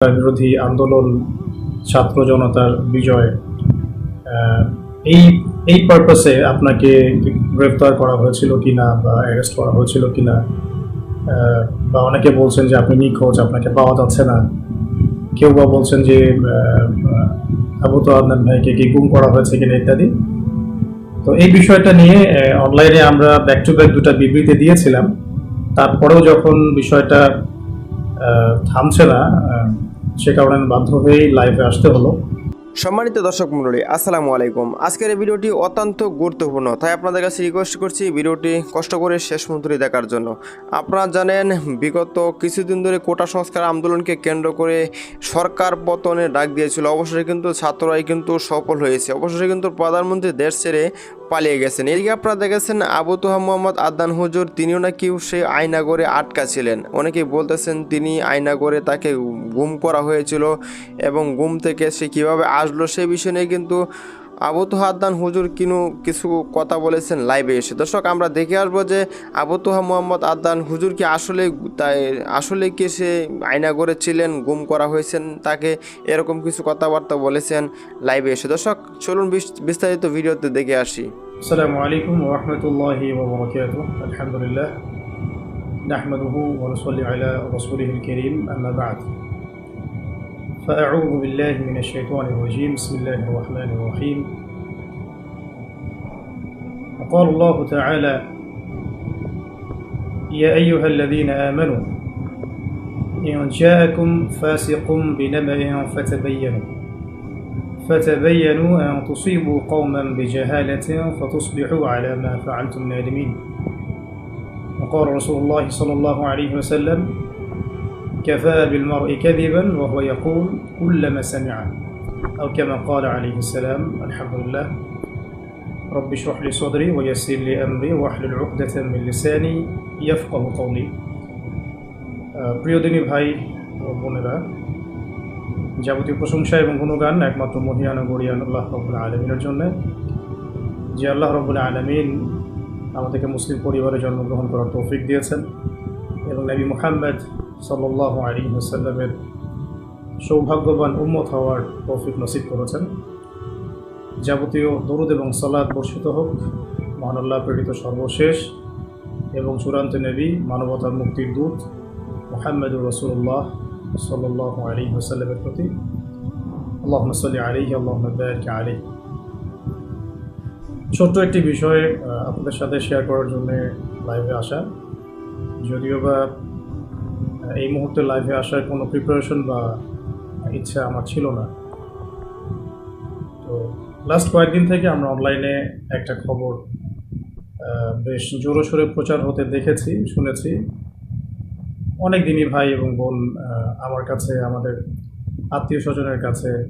বিরোধী আন্দোলন ছাত্র জনতার বিজয় এই এই পারপাসে আপনাকে গ্রেফতার করা হয়েছিল কিনা বা অ্যারেস্ট করা হয়েছিল কিনা আহ, বা অনেকে বলছেন যে আপনি নিখোঁজ আপনাকে পাওয়া যাচ্ছে না। কেউ বা বলছেন যে আবু তো আদনান ভাইকে কি গুম করা হয়েছে কিনা ইত্যাদি। তো এই বিষয়টা নিয়ে অনলাইনে আমরা ব্যাক টু ব্যাক দুটা বিবৃতি দিয়েছিলাম। তারপরেও যখন বিষয়টা থামছে না সে কারণে বাধ্য হয়েই লাইভে আসতে হলো। সম্মানিত দর্শক মণ্ডলী, আসসালামু আলাইকুম। আজকের এই ভিডিওটি অত্যন্ত গুরুত্বপূর্ণ, তাই আপনাদের কাছে রিকোয়েস্ট করছি ভিডিওটি কষ্ট করে শেষ পর্যন্ত দেখার জন্য। আপনারা জানেন, বিগত কিছুদিন ধরে কোটা সংস্কার আন্দোলনকে কেন্দ্র করে সরকার পতনে ডাক দিয়েছিল। অবশ্যই কিন্তু ছাত্ররাই কিন্তু সফল হয়েছে। অবশ্যই কিন্তু প্রধানমন্ত্রী দেশ ছেড়ে পালিয়ে গেছেন। এদিকে আপনারা দেখেছেন আবু তোহা মোহাম্মদ আদান হুজুর, তিনিও নাকি সেই আয়নাগরে আটকা ছিলেন। অনেকেই বলতেছেন তিনি আয়নাগরে তাকে গুম করা হয়েছিল এবং গুম থেকে সে কীভাবে আসলো সে বিষয় নিয়ে কিন্তু আবু তোহা আদান হুজুর কিনু কিছু কথা বলেছেন লাইভে এসে দর্শক আমরা দেখে আসবো যে আবু তোহা মোহাম্মদ আদান হুজুর কি আসলে তাই আসলে কি সে আয়নাগরে ছিলেন গুম করা হয়েছেন তাকে এরকম কিছু কথাবার্তা বলেছেন লাইভে এসে দর্শক চলুন বিস- বিস্তারিত ভিডিওতে দেখে আসি السلام عليكم ورحمة الله وبركاته الحمد لله نحمده ونصلي على رسوله الكريم أما بعد فأعوذ بالله من الشيطان الرجيم. بسم الله الرحمن الرحيم. وقال الله تعالى يا أيها الذين آمنوا إن جاءكم فاسق بنبأ فتبينوا. فتبينوا أن تصيبوا قوما بجهالة فتصبحوا على ما فعلتم نادمين. وقال رسول الله صلى الله عليه وسلم كفى بالمرء كذبا وهو يقول كلما سمع أو كما قال عليه السلام الحمد لله رب اشرح لي صدري ويسر لي أمري واحلل عقدة من لساني يفقه قولي আহ, প্রিয় দিনী ভাই ও বোনেরা যাবতীয় প্রশংসা এবং গুণগান একমাত্র মহিয়ান ও গরিয়ান আল্লাহ রবুল আলমিনের জন্য যে আল্লাহ রবুল আলমিন আমাদেরকে মুসলিম পরিবারে জন্মগ্রহণ করার তৌফিক দিয়েছেন এবং নবী মুহাম্মদ সাল্লাহ আলী সাল্লামের সৌভাগ্যবান উম্মত হওয়ার তৌফিক নসিব করেছেন। যাবতীয় দরুদ এবং সালাদ বর্ষিত হোক, মহানাল্লাহ প্রেরিত সর্বশেষ এবং চূড়ান্ত নবী, মানবতার মুক্তির দূত মোহাম্মদুর রসুল্লাহ সাল্লাহ আলী ওসাল্লামের প্রতি। আল্লাহ সাল্লি আলিহি আল্লাহ আলী ছোট্ট একটি বিষয় আপনাদের সাথে শেয়ার করার জন্য লাইভে আসা। যদিও বা এই মুহূর্তে লাইভে আসার কোনো প্রিপারেশন বা ইচ্ছা আমার ছিল না। তো লাস্ট কয়েকদিন থেকে আমরা অনলাইনে একটা খবর বেশ বেশ জোরসোরে প্রচার হতে দেখেছি, শুনেছি। অনেক দিনই ভাই এবং বোন আমার কাছে, আমাদের আত্মীয় স্বজনের কাছে,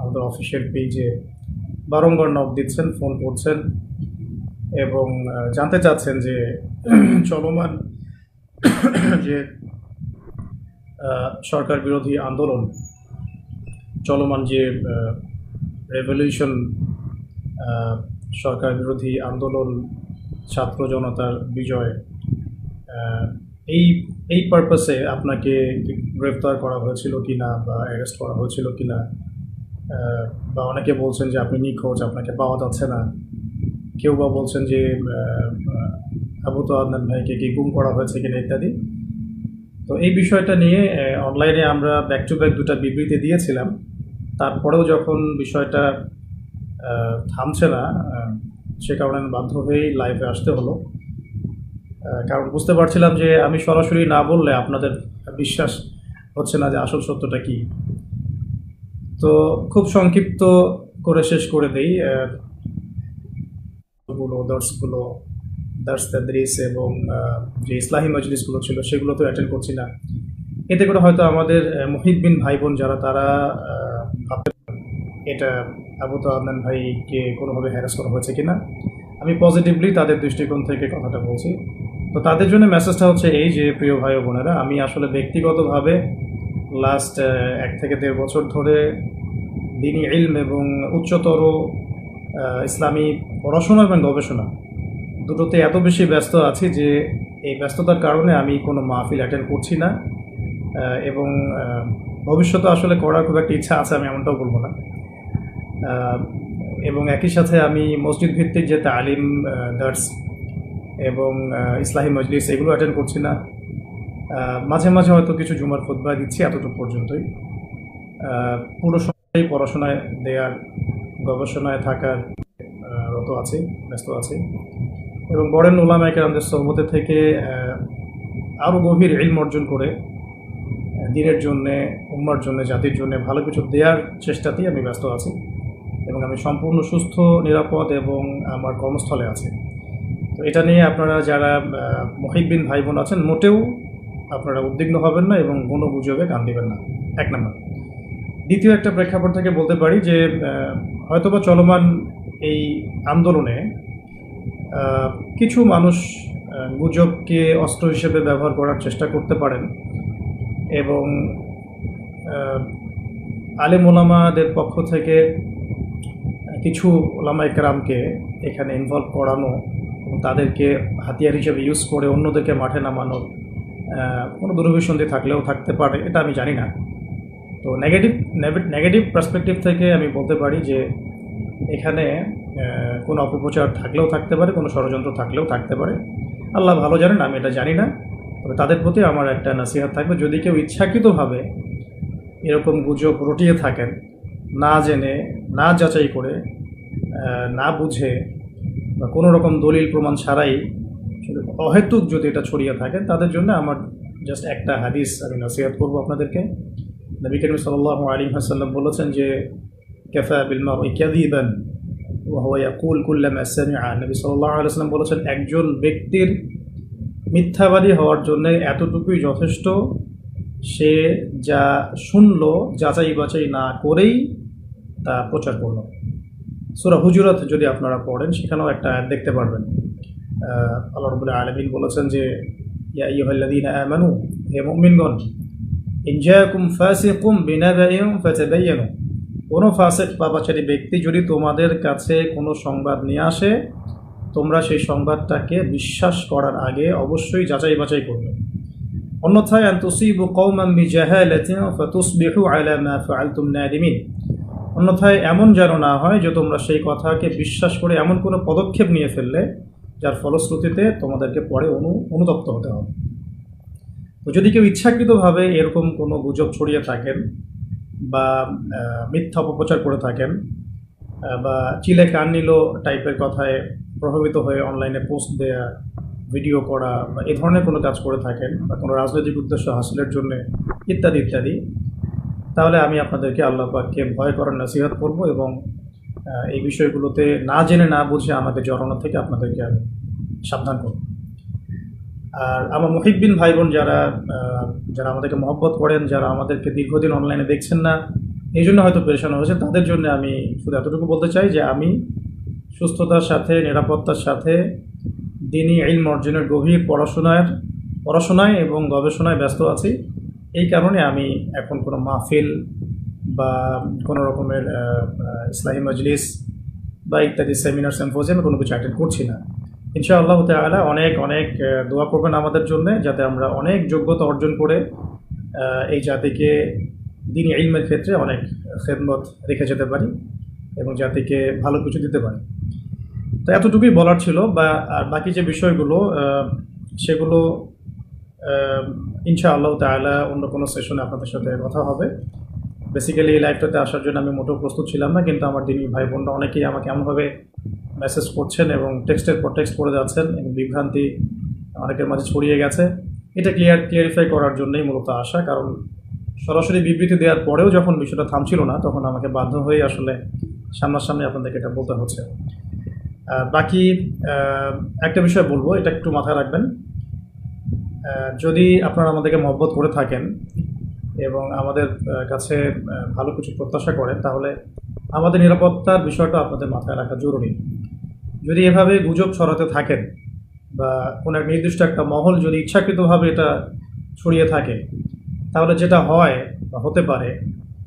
আমাদের অফিসিয়াল পেজে বারংবার নক দিচ্ছেন ফোন করছেন এবং জানতে চাচ্ছেন যে, চলমান যে সরকার বিরোধী আন্দোলন, চলমান যে রেভলিউশন সরকার বিরোধী আন্দোলন, ছাত্র জনতার বিজয় এই এই পারপাসে আপনাকে গ্রেফতার করা হয়েছিল কি না বা অ্যারেস্ট করা হয়েছিল কি না বা অনেকে বলছেন যে আপনি নিখোঁজ, আপনাকে পাওয়া যাচ্ছে না। কেউ বা বলছেন যে আবু তো আদনান ভাইকে কি গুম করা হয়েছে কিনা ইত্যাদি। তো এই বিষয়টা নিয়ে অনলাইনে আমরা ব্যাক টু ব্যাক দুটা বিবৃতি দিয়েছিলাম। তারপরেও যখন বিষয়টা থামছে না সে কারণে বাধ্য হয়েই লাইভে আসতে হলো। কারণ বুঝতে পারছিলাম যে আমি সরাসরি না বললে আপনাদের বিশ্বাস হচ্ছে না যে আসল সত্যটা কি। তো খুব সংক্ষিপ্ত করে শেষ করে দেই গুলো, দর্শগুলো দার্স তাদরিস এবং যে ইসলাহী মজলিসগুলো ছিল সেগুলো তো অ্যাটেন্ড করছি না। এতে করে হয়তো আমাদের মুহিদ্দিন ভাই বোন যারা তারা ভাবতে এটা আবু তো আদনান ভাইকে কোনোভাবে হ্যারাস করা হয়েছে কিনা। আমি পজিটিভলি তাদের দৃষ্টিকোণ থেকে কথাটা বলছি। তো তাদের জন্য মেসেজটা হচ্ছে এই যে, প্রিয় ভাই ও বোনেরা, আমি আসলে ব্যক্তিগতভাবে লাস্ট এক থেকে দেড় বছর ধরে দিনী ইলম এবং উচ্চতর ইসলামী পড়াশোনা এবং গবেষণা দুটোতে এত বেশি ব্যস্ত আছি যে এই ব্যস্ততার কারণে আমি কোনো মাহফিল অ্যাটেন্ড করছি না। এবং ভবিষ্যতে আসলে করার খুব একটা ইচ্ছা আছে, আমি এমনটাও বলব না। এবং একই সাথে আমি মসজিদ ভিত্তিক যে তালিম দার্স এবং ইসলাহী মজলিস এগুলো অ্যাটেন্ড করছি না। মাঝে মাঝে হয়তো কিছু জুমার খুতবা দিচ্ছি এতটুকু পর্যন্তই। পুরো সময় পড়াশোনায় দেওয়ার গবেষণায় থাকার রত আছে, ব্যস্ত আছে। এবং বড়েন ওলামায়কের আমাদের সহমতে থেকে আরও গভীর ইলম অর্জন করে দিনের জন্যে, উম্মার জন্য, জাতির জন্য ভালো কিছু দেওয়ার চেষ্টাতেই আমি ব্যস্ত আছি এবং আমি সম্পূর্ণ সুস্থ, নিরাপদ এবং আমার কর্মস্থলে আছি। তো এটা নিয়ে আপনারা যারা মহিবিন ভাই বোন আছেন, মোটেও আপনারা উদ্বিগ্ন হবেন না এবং কোনো গুজবে কান দিবেন না। এক নম্বর। দ্বিতীয় একটা প্রেক্ষাপট থেকে বলতে পারি যে হয়তোবা চলমান এই আন্দোলনে কিছু মানুষ গুজবকে অস্ত্র হিসেবে ব্যবহার করার চেষ্টা করতে পারেন এবং আলেম ওলামাদের পক্ষ থেকে কিছু ওলামা একরামকে এখানে ইনভলভ করানো তাদেরকে হাতিয়ার হিসেবে ইউজ করে অন্যদেরকে মাঠে নামানোর কোনো দুরভিসন্ধি থাকলেও থাকতে পারে, এটা আমি জানি না। তো নেগেটিভ নেগেটিভ পার্সপেক্টিভ থেকে আমি বলতে পারি যে, এখানে কোনো অপপ্রচার থাকলেও থাকতে পারে, কোনো ষড়যন্ত্র থাকলেও থাকতে পারে। আল্লাহ ভালো জানেন, আমি এটা জানি না। তবে তাদের প্রতি আমার একটা নাসিহাত থাকবে, যদি কেউ ইচ্ছাকৃতভাবে এরকম গুজব রটিয়ে থাকেন, না জেনে, না যাচাই করে না বুঝে, বা কোনো রকম দলিল প্রমাণ ছাড়াই অহেতুক যদি এটা ছড়িয়ে থাকে, তাদের জন্য আমার জাস্ট একটা হাদিস আমি নাসিহাত করব আপনাদেরকে। নবী করিম সাল্লাহ আলী হাসাল্লাম বলেছেন যে ক্যাফা বিলমা ইত্যাদিবেন ওয়াকুল কুল্লাম সামিআ নবী সাল্লাহ আলাইসাল্লাম বলেছেন, একজন ব্যক্তির মিথ্যাবাদী হওয়ার জন্য এতটুকুই যথেষ্ট, সে যা শুনল, যাচাই বাছাই না করেই তা প্রচার করল। সুরা হুজুরত যদি আপনারা পড়েন, সেখানেও একটা ad দেখতে পারবেন। আল্লাহ রবুল্লাহ আলমিন বলেছেন যে, ইয়া ইয়ুহাল্লাযীনা আমানু, হে মুমিনগণ, ইন জাআকুম ফাসিকুম বিনাবাইন ফাতাবায়ানু কোনো ফাসিক পাপাচারী ব্যক্তি যদি তোমাদের কাছে কোনো সংবাদ নিয়ে আসে, তোমরা সেই সংবাদটাকে বিশ্বাস করার আগে অবশ্যই যাচাই বাছাই করবে। অন্যথায় আন তুসিবু কওমান বিজাহালাতিন ফাতুসবিহু আলা মা ফাআলতুম নাদিমিন। অন্যথায়, এমন যেন না হয় যে তোমরা সেই কথাকে বিশ্বাস করে এমন কোনো পদক্ষেপ নিয়ে ফেললে, যার ফলশ্রুতিতে তোমাদেরকে পরে অনু, অনুতপ্ত হতে হবে। তো যদি কেউ ইচ্ছাকৃতভাবে এরকম কোনো গুজব ছড়িয়ে থাকেন বা মিথ্যা অপপ্রচার করে থাকেন বা চিলে কান নিল টাইপের কথায় প্রভাবিত হয়ে অনলাইনে পোস্ট দেয়া, ভিডিও করা বা এ ধরনের কোনো কাজ করে থাকেন বা কোনো রাজনৈতিক উদ্দেশ্য হাসিলের জন্য, ইত্যাদি ইত্যাদি। তাহলে আমি আপনাদেরকে আল্লাহ পাককে ভয় করার নসিহত করব এবং এই বিষয়গুলোতে না জেনে না বুঝে আমাকে জড়ানো থেকে আপনাদেরকে আমি সাবধান করব। আর আমার মহিবিন ভাই বোন যারা যারা আমাদেরকে মহব্বত করেন, যারা আমাদেরকে দীর্ঘদিন অনলাইনে দেখছেন না, এই জন্য হয়তো পেরেশানো হয়েছে তাদের জন্য আমি শুধু এতটুকু বলতে চাই যে আমি সুস্থতার সাথে, নিরাপত্তার সাথে, দিনই ইলম অর্জনের গভীর পড়াশোনার, পড়াশোনায় এবং গবেষণায় ব্যস্ত আছি। এই কারণে আমি এখন কোনো মাহফিল বা কোনো রকমের ইসলাহী মজলিস বা ইত্যাদি সেমিনার সেম্পোজিয়ামে কোনো কিছু অ্যাটেন্ড করছি না। ইনশাআল্লাহ তাআলা অনেক অনেক দোয়া করবেন আমাদের জন্য যাতে আমরা অনেক যোগ্যতা অর্জন করে এই জাতিকে দিন ইলমের ক্ষেত্রে অনেক খেদমত রেখে যেতে পারি এবং জাতিকে ভালো কিছু দিতে পারি। তো এতটুকুই বলার ছিল বা আর বাকি যে বিষয়গুলো সেগুলো আহ, ইনশাআল্লাহ তাআলা অন্য কোনো সেশনে আপনাদের সাথে কথা হবে। বেসিক্যালি এই লাইফটাতে আসার জন্য আমি মোটেও প্রস্তুত ছিলাম না কিন্তু আমার দিনী ভাই বোনরা অনেকেই আমাকে এমনভাবে মেসেজ করছেন এবং টেক্সটের পর টেক্সট করে যাচ্ছেন এবং বিভ্রান্তি অনেকের মাঝে ছড়িয়ে গেছে। এটা ক্লিয়ার ক্লিয়ারিফাই করার জন্যই মূলত আসা কারণ সরাসরি বিবৃতি দেওয়ার পরেও যখন বিষয়টা থামছিল না, তখন আমাকে বাধ্য হয়ে আসলে সামনাসামনি আপনাদেরকে এটা বলতে হচ্ছে। বাকি একটা বিষয় বলব, এটা একটু মাথায় রাখবেন। যদি আপনারা আমাদেরকে মহব্বত করে থাকেন এবং আমাদের কাছে ভালো কিছু প্রত্যাশা করেন, তাহলে আমাদের নিরাপত্তার বিষয়টা আপনাদের মাথায় রাখা জরুরি। যদি এভাবে গুজব ছড়াতে থাকেন বা কোনো এক নির্দিষ্ট একটা মহল যদি ইচ্ছাকৃতভাবে এটা ছড়িয়ে থাকে, তাহলে যেটা হয় বা হতে পারে,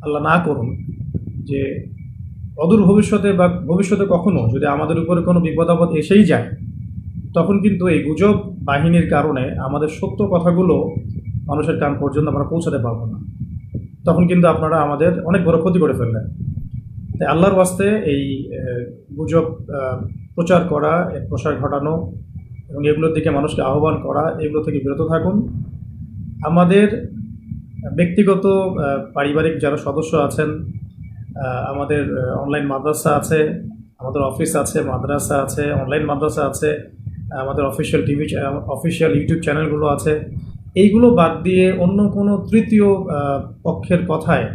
আল্লাহ না করুন, যে অদূর ভবিষ্যতে বা ভবিষ্যতে কখনো যদি আমাদের উপরে কোনো বিপদ আপদ এসেই যায়, তখন কিন্তু এই গুজব বাহিনীর কারণে আমাদের সত্য কথাগুলো মানুষের কান পর্যন্ত আমরা পৌঁছাতে পারব না। তখন কিন্তু আপনারা আমাদের অনেক বড় ক্ষতি করে ফেললেন। তাই আল্লাহর বাস্তে এই গুজব প্রচার করা, এর প্রসার ঘটানো এবং এগুলোর দিকে মানুষকে আহ্বান করা, এগুলো থেকে বিরত থাকুন। আমাদের ব্যক্তিগত পারিবারিক যারা সদস্য আছেন আমাদের অনলাইন মাদ্রাসা আছে, আমাদের অফিস আছে, মাদ্রাসা আছে অনলাইন মাদ্রাসা আছে, আমাদের অফিসিয়াল টিভি অফিসিয়াল ইউটিউব চ্যানেলগুলো আছে। এইগুলো বাদ দিয়ে অন্য কোনো তৃতীয় পক্ষের কথায়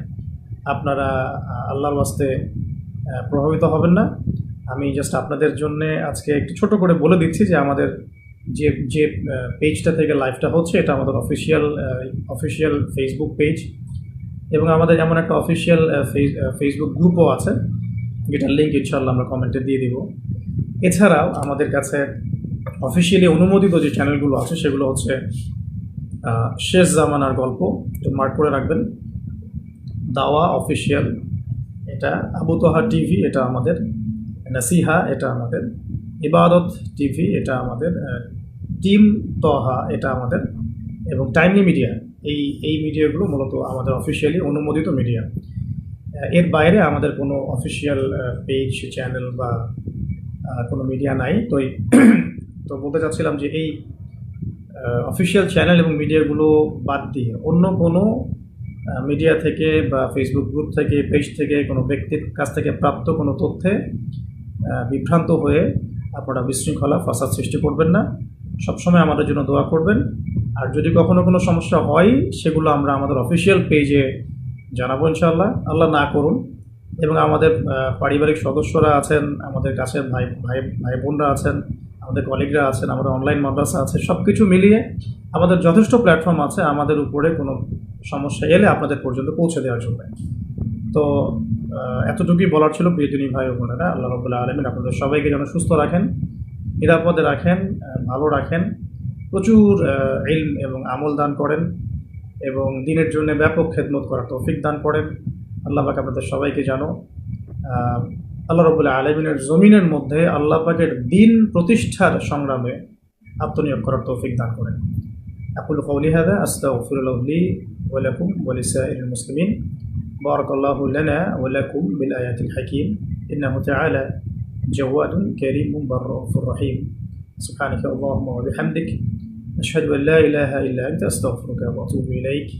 আপনারা আল্লাহর বাস্তে প্রভাবিত হবেন না। আমি জাস্ট আপনাদের জন্য আজকে একটু ছোট করে বলে দিচ্ছি যে আমাদের যে যে পেজটা থেকে লাইভটা হচ্ছে, এটা আমাদের অফিসিয়াল অফিসিয়াল ফেসবুক পেজ এবং আমাদের এমন একটা অফিসিয়াল ফেসবুক গ্রুপও আছে। যেটার লিঙ্ক ইনশাল্লাহ আমরা কমেন্টে দিয়ে দিব। এছাড়াও আমাদের কাছে অফিসিয়ালি অনুমোদিত যে চ্যানেলগুলো আছে, সেগুলো হচ্ছে শেষ জামানার গল্প। একটু মার্ক করে রাখবেন। দাওয়া অফিসিয়াল এটা আবু তোহা টিভি, এটা আমাদের নাসিহা, এটা আমাদের। ইবাদত টিভি, এটা আমাদের। টিম তহা, এটা আমাদের। এবং টাইমলি মিডিয়া, এই এই মিডিয়াগুলো মূলত আমাদের অফিসিয়ালি অনুমোদিত মিডিয়া। এর বাইরে আমাদের কোনো অফিসিয়াল পেজ, চ্যানেল বা কোনো মিডিয়া নাই। তো তো বলতে চাচ্ছিলাম যে এই অফিসিয়াল চ্যানেল এবং মিডিয়াগুলো বাদ দিয়ে অন্য কোনো মিডিয়া থেকে বা ফেসবুক গ্রুপ থেকে পেজ থেকে কোনো ব্যক্তির কাছ থেকে প্রাপ্ত কোনো তথ্যে বিভ্রান্ত হয়ে আপনারা বিশৃঙ্খলা, ফাসাদ সৃষ্টি করবেন না। সবসময় আমাদের জন্য দোয়া করবেন। আর যদি কখনো কোনো সমস্যা হয়, সেগুলো আমরা আমাদের অফিসিয়াল পেজে জানাব ইনশাল্লাহ আল্লাহ না করুন। এবং আমাদের পারিবারিক সদস্যরা আছেন, আমাদের কাছের ভাই ভাই ভাই বোনরা আছেন, আমাদের কলিগরা আছেন, আমাদের অনলাইন মাদ্রাসা আছে সব কিছু মিলিয়ে আমাদের যথেষ্ট প্ল্যাটফর্ম আছে, আমাদের উপরে কোনো সমস্যা এলে আপনাদের পর্যন্ত পৌঁছে দেওয়ার জন্য। তো এতটুকুই বলার ছিল প্রিয়দিনী ভাই ও বোনেরা। আল্লাহ রবুল্লাহ আলমিন আপনাদের সবাইকে যেন সুস্থ রাখেন, নিরাপদে রাখেন ভালো রাখেন। প্রচুর এল এবং আমল দান করেন এবং দিনের জন্য ব্যাপক খেদমত করার তৌফিক দান করেন। আল্লাহ আপনাদের সবাইকে জানো আল্লাহ রবুল্লাহ আলমিনের জমিনের মধ্যে আল্লাহ পাকের দিন প্রতিষ্ঠার সংগ্রামে আত্মনিয়োগ করার তৌফিক দান করেন। আকুল কৌলি হাদা আস্তা ওফিরুল্লাহ ওয়ালাকুম ওয়ালিসা ইল মুসলিমিন। بارك الله لنا ولكم بالآيات الحكيم. إنه تعالى جواد كريم بر رحيم. سبحانك اللهم وبحمدك أشهد أن لا إله إلا أنت أستغفرك وأتوب إليك.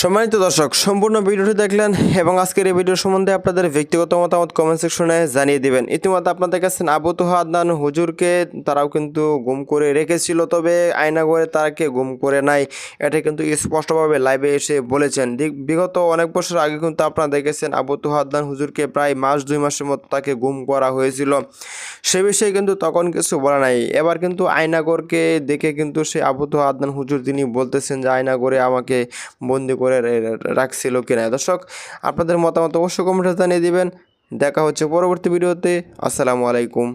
সম্মানিত দর্শক, সম্পূর্ণ ভিডিওটি দেখলেন এবং আজকের এই ভিডিও সম্বন্ধে আপনাদের ব্যক্তিগত মতামত কমেন্ট সেকশনে জানিয়ে দিবেন। ইতিমধ্যে আপনাদের কাছে আবু তোহা আদনান হুজুরকে তারাও কিন্তু গুম করে রেখেছিল, তবে আয়না করে তারাকে গুম করে নাই, এটা কিন্তু স্পষ্টভাবে লাইভে এসে বলেছেন। বিগত অনেক বছর আগে কিন্তু আপনারা দেখেছেন আবু তোহা আদনান হুজুরকে প্রায় মাস, দুই মাসের মতো তাকে গুম করা হয়েছিল। সে বিষয়ে কিন্তু তখন কিছু বলা নাই। এবার কিন্তু আয়নাগরকে দেখে কিন্তু সে আবু তোহা আদনান হুজুর তিনি বলতেছেন যে আয়নাগরে আমাকে বন্দি করে রাখছিল কিনা। দর্শক, আপনাদের মতামত অবশ্যই কমেন্টে জানিয়ে দিবেন। দেখা হচ্ছে পরবর্তী ভিডিওতে। আসসালামু আলাইকুম।